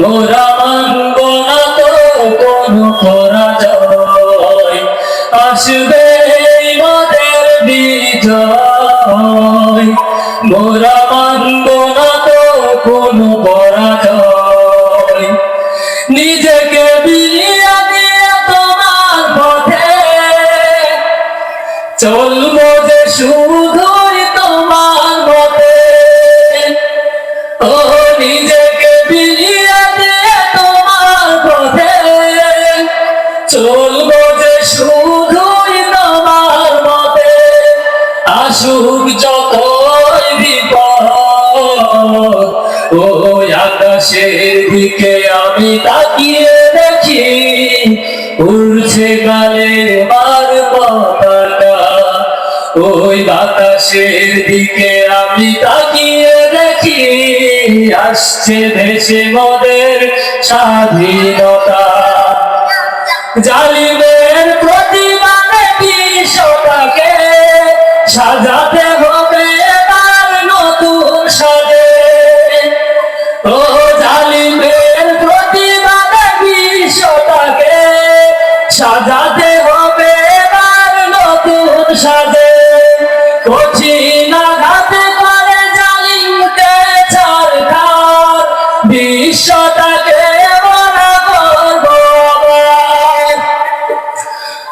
মোরা মানব না তো কোনো পরাজয়। আসবে চলবো যে শুধুই তোমার মতে, আসুক যতই আকাশের দিকে আমি তাকিয়ে দেখি, উড়ছে গালের মার পতাকা। ওই বাতাসের দিকে আমি তাকিয়ে দেখি, আসছে দেশে মোদের স্বাধীনতা। জালিমের প্রতিবাদে বিশ্বটাকে সাজাতে হবে তার নতুন সাজে। ও জালিমের প্রতিবাদে বিশ্বটাকে সাজাতে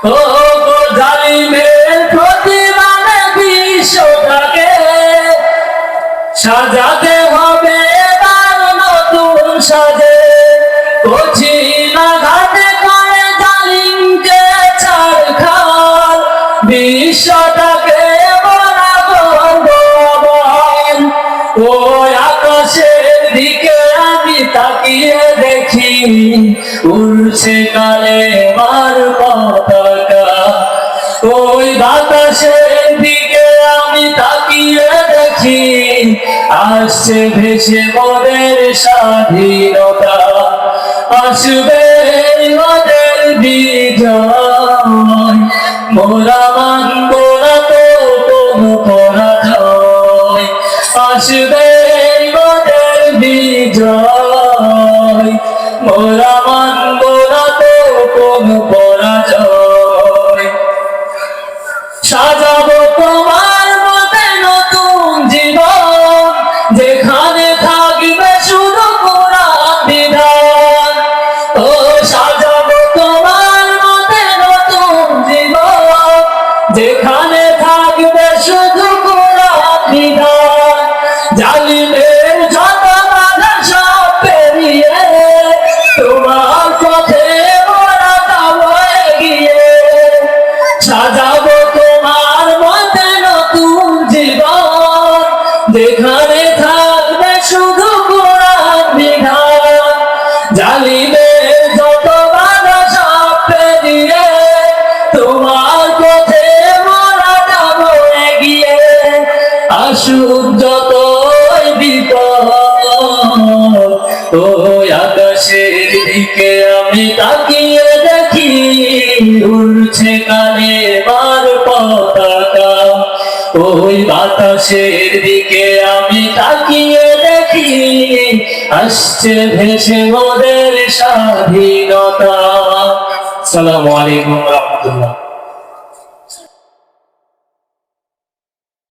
ও জালিমের প্রতিবাদে বিশ্বটাকে সাজাতে হবে তার নতুন সাজে। কঠিন আঘাতে করে জালিমকে ছাড়খার বিশ্বটাকে বরাবর ভগবান। ওই আকাশের দিকে আমি তাকিয়ে দেখি, উড়ছে কালে মার ওই বাতাসের দিকে আমি তাকিয়ে দেখি, আসছে ভেসে মোদের স্বাধীনতা। আসবে মোদের বিজয়। মোরা তো কোনো আসবে মোদের বিজয়। মোরা তো সাজাবো যেখানে থাকবে শুধু কোরআন বিধান জালিবে যত বাধা সব পেরিয়ে তোমার পথে মারা যাব এগিয়ে। আসুক যতই বিপদ, ওই আকাশের দিকে আমি তাকিয়ে দেখি, উড়ছে কানে পতাকা ওই বাতাসের দিকে আমি তাকিয়ে দেখি আসছে ভেসে ওদের স্বাধীনতা। সালামু আলাইকুম রহমতুল্লাহ।